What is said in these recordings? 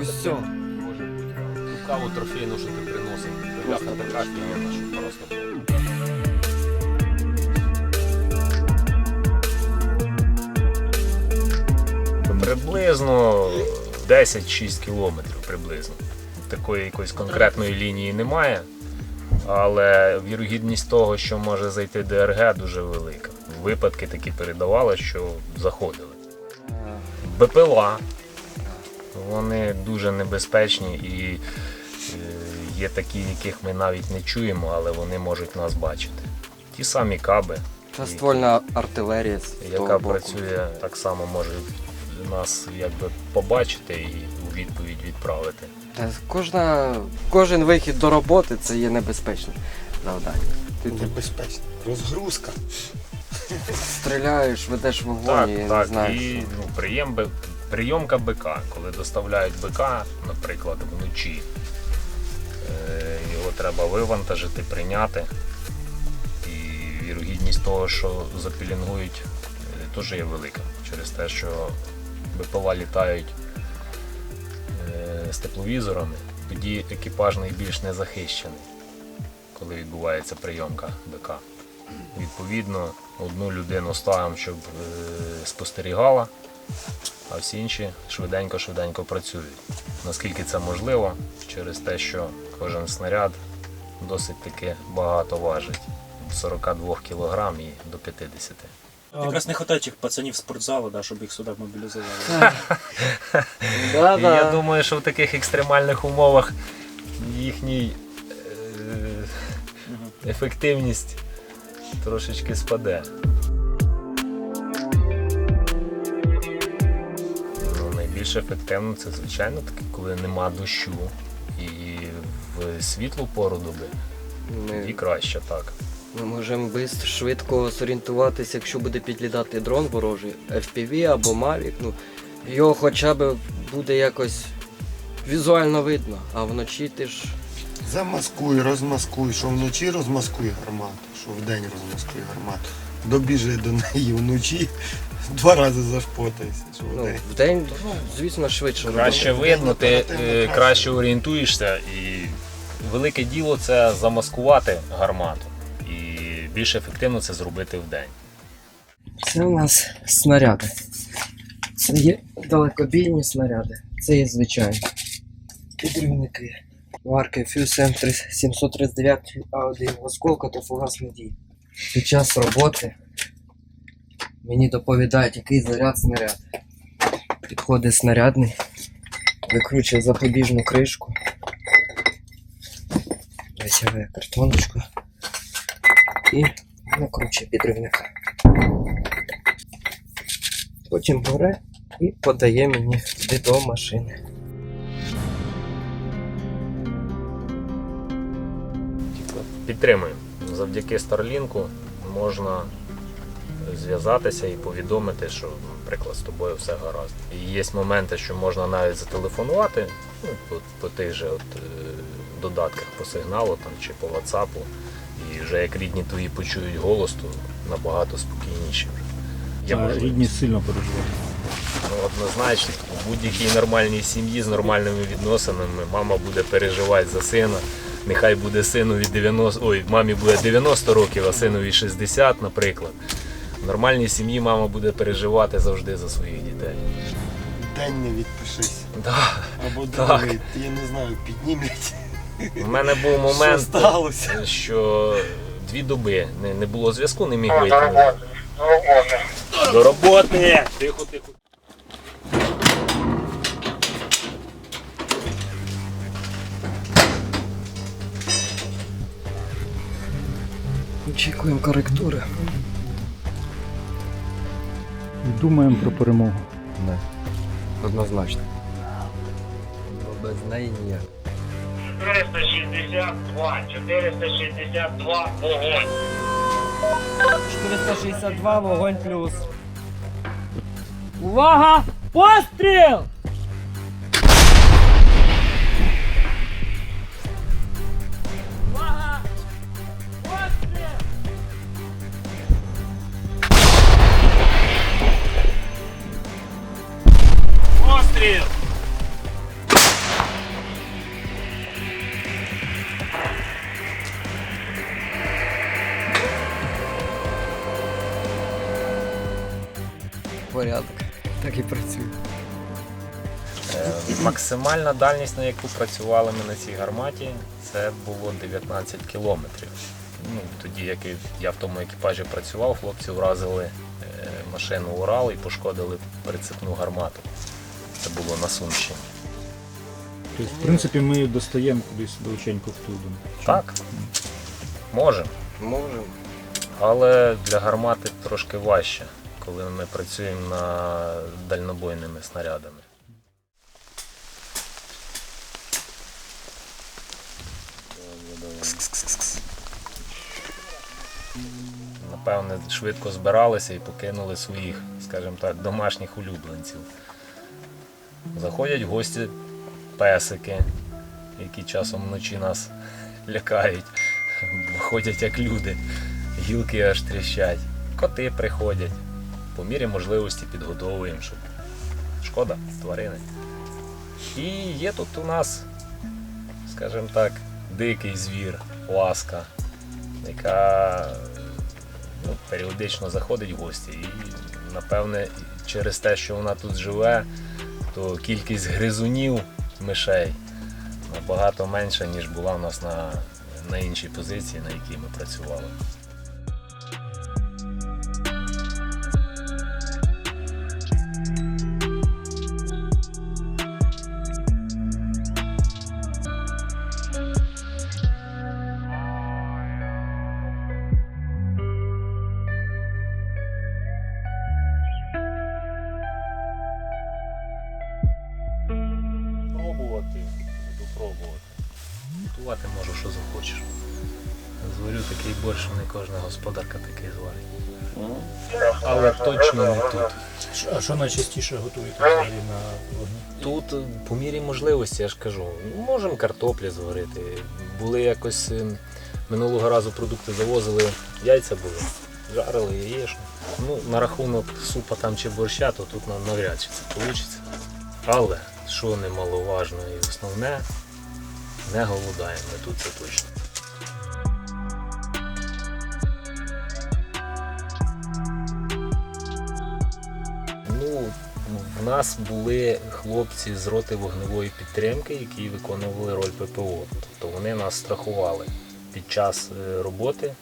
все. Може бути. Ну, каву трофейну, що ти приносив. Просто така клієнта, що просто. Приблизно 10-6 кілометрів приблизно. Такої якоїсь конкретної лінії немає, але вірогідність того, що може зайти ДРГ, дуже велика. Випадки такі передавали, що заходили. БПЛА. Вони дуже небезпечні і е, є такі, яких ми навіть не чуємо, але вони можуть нас бачити. Ті самі каби, Та ствольна артилерія. з того яка боку. працює так само, може нас якби побачити і у відповідь відправити. Та кожна, кожен вихід до роботи це є небезпечне завдання. Ти, Небезпечно. Розгрузка. стріляєш, ведеш вогонь Так, і не знаєш. І ну, прийом, б- прийомка БК, коли доставляють БК, наприклад, вночі, е, його треба вивантажити, прийняти. І вірогідність того, що запілінгують, е, теж є велика. Через те, що БПЛА літають е, з тепловізорами, тоді екіпаж найбільш не захищений, коли відбувається прийомка БК. Відповідно, одну людину ставимо, щоб спостерігала, а всі інші швиденько-швиденько працюють. Наскільки це можливо, через те, що кожен снаряд досить таки багато важить. Від 42 кг і до 50 Якраз не вистачає цих пацанів спортзалу, да, щоб їх сюди мобілізували. Я думаю, що в таких екстремальних умовах їхній е, ефективність трошечки спаде. Найбільш ефективно це, звичайно, таки, коли нема дощу і в світлу пору доби. Тоді краще так. ми можемо швидко, швидко зорієнтуватися, якщо буде підлітати дрон ворожий, FPV або Mavic, ну, його хоча б буде якось візуально видно, а вночі ти ж Замаскуй, розмаскуй, що вночі розмаскуй гармату, що вдень розмаскуй гармату. Добіжи до неї вночі, два рази зашпотайся. Що ну, вдень. вдень, звісно, швидше. Краще Робити видно, ти е, краще. орієнтуєшся і велике діло це замаскувати гармату. І більш ефективно це зробити в день. Це у нас снаряди. Це є далекобійні снаряди. Це є звичайні. Підривники. Марки Fuse 739 А1 осколка та фугасна дій. Під час роботи мені доповідають, який заряд снаряд. Підходить снарядний, викручує запобіжну кришку, витягує картоночку і накручує підривника. Потім бере і подає мені до машини. Підтримую. Завдяки Старлінку можна зв'язатися і повідомити, що, наприклад, з тобою все гаразд. І є моменти, що можна навіть зателефонувати ну, по, по тих же от, е, додатках по сигналу там, чи по WhatsApp. І вже як рідні твої почують голос, то набагато спокійніше вже. Є рідні сильно переживають. Ну, однозначно, у будь-якій нормальній сім'ї з нормальними відносинами мама буде переживати за сина. Нехай буде синові 90, ой, мамі буде 90 років, а синові 60, наприклад. В нормальній сім'ї мама буде переживати завжди за своїх дітей. День не відпишись. Да. Або Так. другий, я не знаю, піднімлять. У мене був Що момент, сталося? що дві доби не, не було зв'язку, не міг вийти. До роботи! Тихо, тихо. Очікуємо коректури. Думаємо про перемогу. Не. Однозначно. Бо без неї ніяк. 462, 462, вогонь. 462, вогонь плюс. Увага! Постріл! Максимальна дальність, на яку працювали ми на цій гарматі, це було 19 кілометрів. Ну, тоді, як я в тому екіпажі працював, хлопці вразили е, машину Урал і пошкодили прицепну гармату. Це було на Сумщині. Тобто, в принципі, ми достаємо кудись далеченько в ту. Так, можемо. Можемо. Але для гармати трошки важче, коли ми працюємо на дальнобойними снарядами. Напевне, швидко збиралися і покинули своїх, скажімо так, домашніх улюбленців. Заходять в гості песики, які часом вночі нас лякають, ходять як люди гілки аж тріщать, коти приходять. По мірі можливості підгодовуємо, щоб шкода тварини. І є тут у нас, скажімо так, дикий звір, ласка, яка ну, періодично заходить в гості. І, напевне, через те, що вона тут живе, то кількість гризунів мишей набагато менша, ніж була у нас на, на іншій позиції, на якій ми працювали. Буду пробувати. Готувати можу, що захочеш. Зварю такий борщ, не кожна господарка такий зварить. Але точно не тут. А що найчастіше готуєте взагалі на вогні? Тут по мірі можливості, я ж кажу, можемо картоплі зварити. Були якось е, минулого разу продукти завозили, яйця були, жарили яєчню. Ну, на рахунок супа там чи борща, то тут навряд чи це вийде. Але, що немаловажно і основне, не голодаємо тут це точно. Ну, в нас були хлопці з роти вогневої підтримки, які виконували роль ППО. Тобто вони нас страхували під час е, роботи.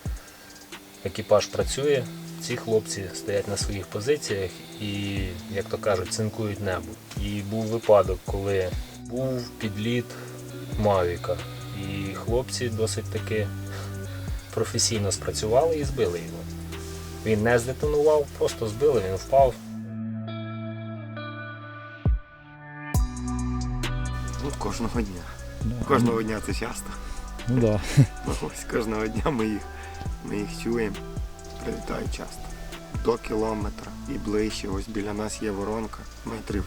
Екіпаж працює, ці хлопці стоять на своїх позиціях і, як то кажуть, цинкують небо. І був випадок, коли був підліт Мавіка, і хлопці досить таки професійно спрацювали і збили його. Він не здетонував, просто збили, він впав. Ну, кожного дня. Кожного дня це часто. Ну так. Ну, Ось кожного дня ми їх, ми їх чуємо. Прилітають часто. До кілометра і ближче. Ось біля нас є воронка, метрів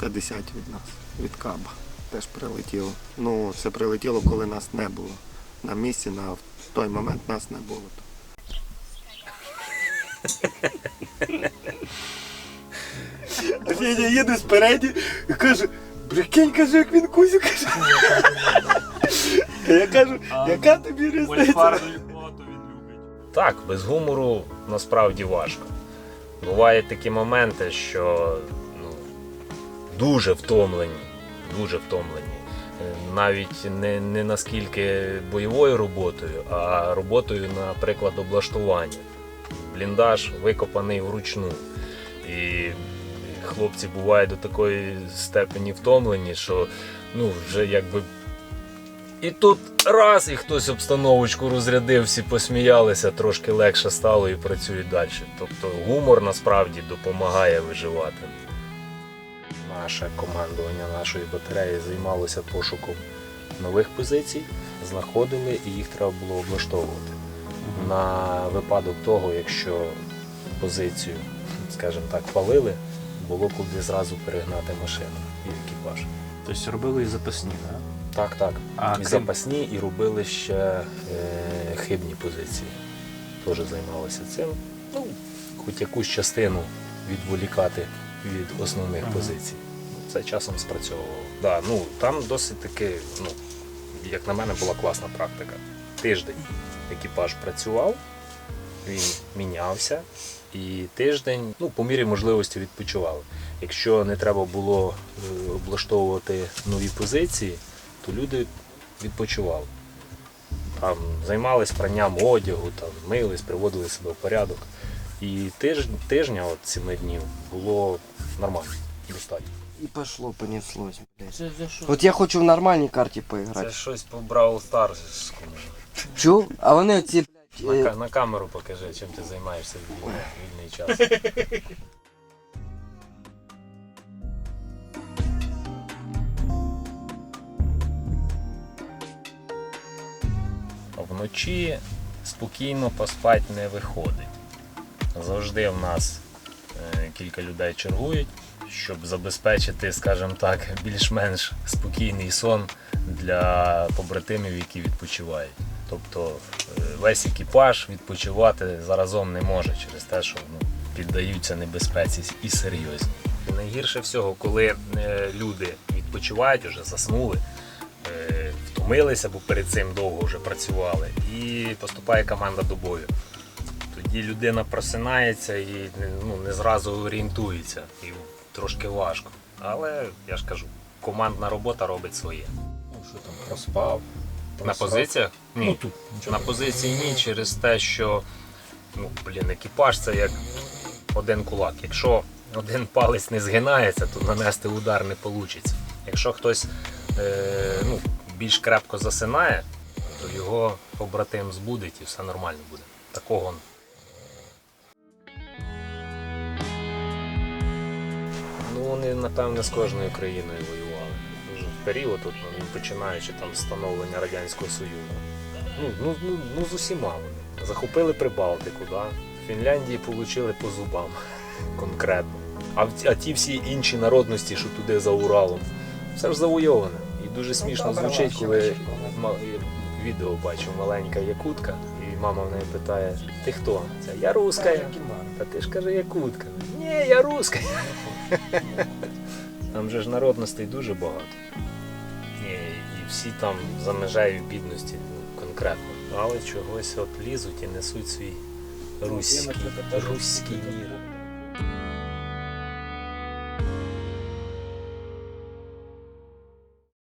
50 від нас, від каба. Теж прилетіло. Ну, це прилетіло, коли нас не було. На місці, на в той момент нас не було. А Федя їде спереді і каже, прикинь, каже, як він кузю каже. Я кажу, яка тобі різниця? Так, без гумору насправді важко. Бувають такі моменти, що ну, дуже втомлені, дуже втомлені. Е, Навіть не, не наскільки бойовою роботою, а роботою, наприклад, облаштування. Бліндаж викопаний вручну. І хлопці бувають до такої степені втомлені, що ну, вже якби і тут раз, і хтось обстановочку розрядив, всі посміялися, трошки легше стало і працюють далі. Тобто гумор насправді допомагає виживати. Наше командування нашої батареї займалося пошуком нових позицій, знаходили і їх треба було облаштовувати. На випадок того, якщо позицію, скажімо так, палили, було куди зразу перегнати машину і екіпаж. Тобто робили і запасні, так? Так, так. А і крім- запасні, і робили ще е, хибні позиції. Теж займалися цим. Ну, хоч якусь частину відволікати від основних Ага. позицій. Це часом спрацьовувало. Да, ну, там досить таки, ну, як на мене, була класна практика. Тиждень екіпаж працював, він мінявся, і тиждень, ну, по мірі можливості відпочивали. Якщо не треба було е, облаштовувати нові позиції, то люди відпочивали. Там займались пранням одягу, там, мились, приводили себе в порядок. І тиж, тижня, от семи днів, було нормально, достатньо. І пошло, понеслось, блядь. Це за що? От я хочу в нормальній карті поіграти. Це щось по Brawl Stars. Чув? А вони оці, На, блядь, ка- е, на камеру покажи, чим ти займаєшся в вільний, вільний час. Вночі спокійно поспати не виходить. Завжди в нас е, кілька людей чергують, щоб забезпечити, скажімо так, більш-менш спокійний сон для побратимів, які відпочивають. Тобто е, весь екіпаж відпочивати заразом не може через те, що ну, піддаються небезпеці і серйозні. Найгірше всього, коли е, люди відпочивають, вже заснули, втомилися, бо перед цим довго вже працювали, і поступає команда до бою. Тоді людина просинається і ну, не зразу орієнтується, і трошки важко. Але я ж кажу, командна робота робить своє. Ну, що там, проспав. На позиціях? Ні. Ну тут На позиції ні, через те, що ну, блін, екіпаж це як один кулак. Якщо один палець не згинається, то нанести удар не вийде. Якщо хтось е, ну, більш крепко засинає, то його побратим збудить і все нормально буде. Такого. Вони, напевне, з кожною країною воювали. В період, от, ну, починаючи там з становлення Радянського Союзу. Ну, ну, ну, ну з усіма вони. Захопили Прибалтику, да? в Фінляндії отримали по зубам конкретно. А, а ті всі інші народності, що туди за Уралом, все ж завойоване. І дуже смішно звучить, коли відео бачу маленька якутка, мама в неї питає: Ти хто? Це я руска. Та ти ж каже якутка. Ні, я руска. Там же ж народностей дуже багато. І, і всі там за межею бідності ну, конкретно. Але чогось от лізуть і несуть свій руський, руський мір.